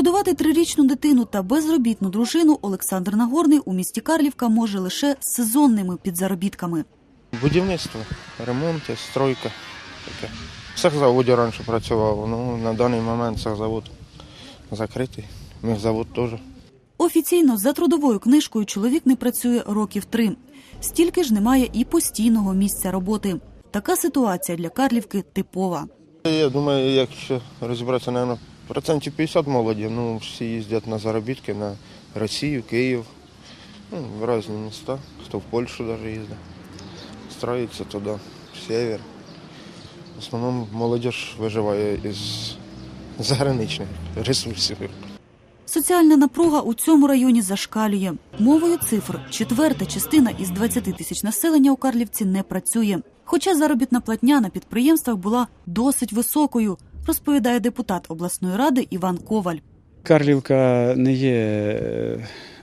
Годувати трирічну дитину та безробітну дружину Олександр Нагорний у місті Карлівка може лише з сезонними підзаробітками. Будівництво, ремонти, стройка. Таке. В Сахзаводі раніше працював, ну на даний момент Сахзавод закритий. Міхзавод теж. Офіційно за трудовою книжкою чоловік не працює років три. Стільки ж немає і постійного місця роботи. Така ситуація для Карлівки типова. Я думаю, якщо розібратися, мабуть, процентів 50 молоді, ну всі їздять на заробітки на Росію, Київ, ну, в різні міста, хто в Польщу навіть їздить. Строїться туди, в север. В основному молодь виживає із заграничних ресурсів. Соціальна напруга у цьому районі зашкалює. Мовою цифр четверта частина із 20 тисяч населення у Карлівці не працює. Хоча заробітна платня на підприємствах була досить високою, розповідає депутат обласної ради Іван Коваль. Карлівка не є е,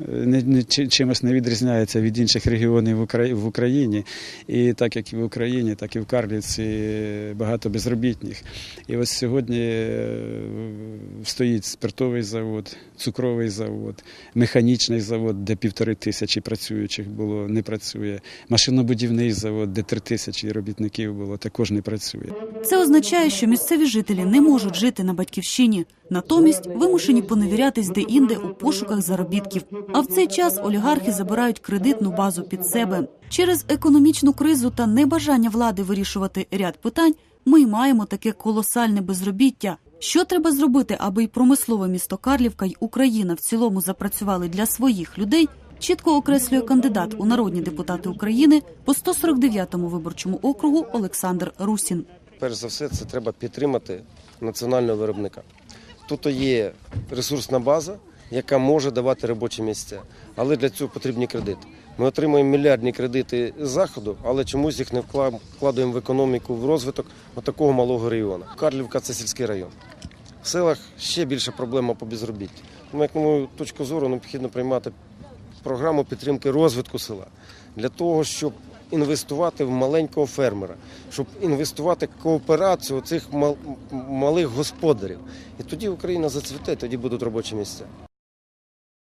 не, не чи- чимось не відрізняється від інших регіонів в Україні. І так як і в Україні, так і в Карлівці багато безробітних. І ось сьогодні е, стоїть спиртовий завод, цукровий завод, механічний завод, де півтори тисячі працюючих було, не працює. Машинобудівний завод, де три тисячі робітників було, також не працює. Це означає, що місцеві жителі не можуть жити на батьківщині, натомість вимушені поневірятись де-інде у пошуках заробітків. А в цей час олігархи забирають кредитну базу під себе. Через економічну кризу та небажання влади вирішувати ряд питань. Ми маємо таке колосальне безробіття. Що треба зробити, аби й промислове місто Карлівка й Україна в цілому запрацювали для своїх людей? Чітко окреслює кандидат у народні депутати України по 149-му виборчому округу Олександр Русін. Перш за все, це треба підтримати національного виробника. Тут є ресурсна база, яка може давати робочі місця, але для цього потрібні кредити. Ми отримуємо мільярдні кредити з заходу, але чомусь їх не вкла- вкладаємо в економіку, в розвиток такого малого району. Карлівка це сільський район. В селах ще більша проблема по безробітті. Тому, як мою точку зору, необхідно приймати програму підтримки розвитку села для того, щоб інвестувати в маленького фермера, щоб інвестувати в кооперацію цих малих господарів. І тоді Україна зацвіте, тоді будуть робочі місця.